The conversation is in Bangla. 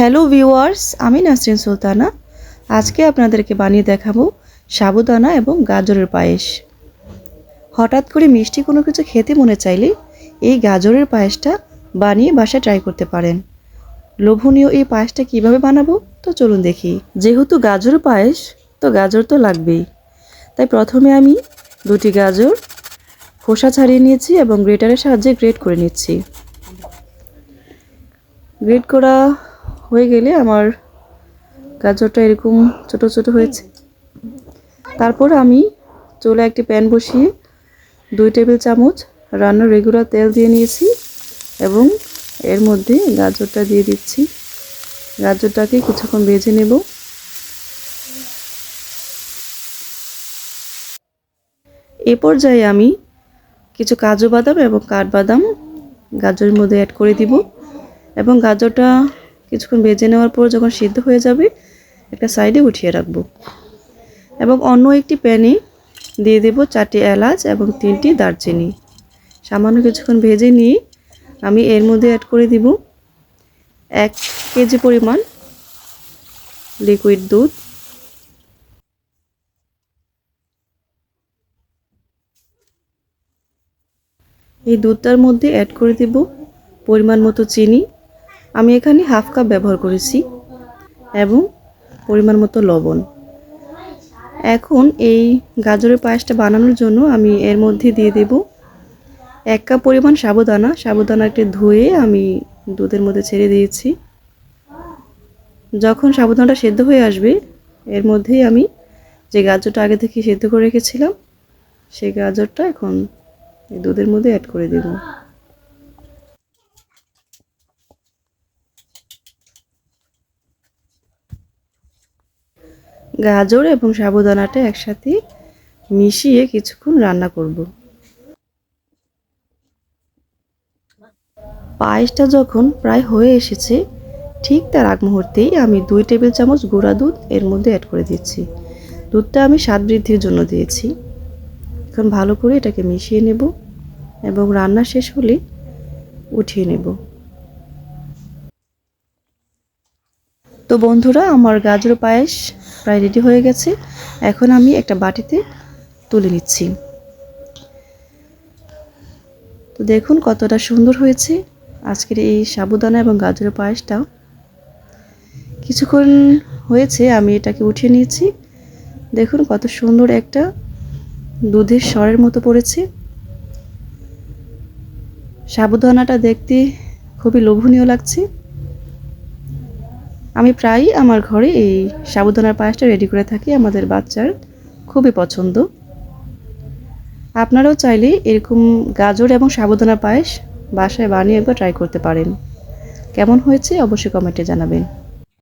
হ্যালো ভিউয়ার্স, আমি নাসরিন সুলতানা। আজকে আপনাদেরকে বানিয়ে দেখাবো সাবুদানা এবং গাজরের পায়েস। হঠাৎ করে মিষ্টি কোনো কিছু খেতে মনে চাইলে এই গাজরের পায়েসটা বানিয়ে বাসায় ট্রাই করতে পারেন। লোভনীয় এই পায়েসটা কীভাবে বানাবো? তো চলুন দেখি। যেহেতু গাজর পায়েস, তো গাজর তো লাগবেই। তাই প্রথমে আমি দুটি গাজর খোসা ছাড়িয়ে নিয়েছি এবং গ্রেটারের সাহায্যে গ্রেট করে নিচ্ছি। গ্রেট করা হয়ে গেলে আমার গাজরটা এরকম ছোট ছোট হয়েছে। তারপর আমি চুলে একটি প্যান বসিয়ে দুই টেবিল চামচ রান্নার রেগুলার তেল দিয়ে নিয়েছি এবং এর মধ্যে গাজরটা দিয়ে দিচ্ছি। গাজরটাকে কিছুক্ষণ ভেজে নেব। এ পর্যায়ে আমি কিছু কাজু বাদাম এবং কাঠবাদাম গাজরের মধ্যে অ্যাড করে দিব এবং গাজরটা কিছুক্ষণ ভেজে নেওয়ার পর যখন সিদ্ধ হয়ে যাবে, একটা সাইডে উঠিয়ে রাখব। এবং অন্য একটি প্যানে দিয়ে দেব চারটি এলাচ এবং তিনটি দারচিনি। সামান্য কিছুক্ষণ ভেজে নিয়ে আমি এর মধ্যে অ্যাড করে দিব এক কেজি পরিমাণ লিকুইড দুধ। এই দুধটার মধ্যে অ্যাড করে দেব পরিমাণ মতো চিনি। আমি এখানে হাফ কাপ ব্যবহার করেছি এবং পরিমাণ মতো লবণ। এখন এই গাজরের পায়েসটা বানানোর জন্য আমি এর মধ্যে দিয়ে দেব এক কাপ পরিমাণ সাবুদানা। সাবুদানাটি ধুয়ে আমি দুধের মধ্যে ছেড়ে দিয়েছি। যখন সাবুদানাটা সেদ্ধ হয়ে আসবে, এর মধ্যেই আমি যে গাজরটা আগে থেকে সেদ্ধ করে রেখেছিলাম, সেই গাজরটা এখন দুধের মধ্যে অ্যাড করে দেবো। গাজর এবং সাবুদানাটা একসাথে মিশিয়ে কিছুক্ষণ রান্না করব। পায়েসটা যখন প্রায় হয়ে এসেছে, ঠিক তার আগ মুহূর্তেই আমি দুই টেবিল চামচ গুঁড়া দুধ এর মধ্যে অ্যাড করে দিচ্ছি। দুধটা আমি স্বাদ বৃদ্ধির জন্য দিয়েছি। এখন ভালো করে এটাকে মিশিয়ে নেব এবং রান্না শেষ হলে উঠিয়ে নেব। তো বন্ধুরা, আমার গাজর পায়েস প্রায় রেডি হয়ে গেছে। এখন আমি একটা বাটিতে তুলে নিচ্ছি। তো দেখুন কতটা সুন্দর হয়েছে আজকের এই সাবুদানা এবং গাজরের পায়েসটা কিছুক্ষণ হয়েছে আমি এটাকে উঠিয়ে নিয়েছি। দেখুন কত সুন্দর একটা দুধের স্বরের মতো পড়েছে। সাবুদানাটা দেখতে খুবই লোভনীয় লাগছে। আমি প্রায়ই আমার ঘরে এই সাবুদানার পায়েসটা রেডি করে থাকি, আমাদের বাচ্চার খুবই পছন্দ। আপনারাও চাইলে এরকম গাজর এবং সাবুদানা পায়েস বাসায় বানিয়ে একবার ট্রাই করতে পারেন। কেমন হয়েছে অবশ্যই কমেন্টে জানাবেন।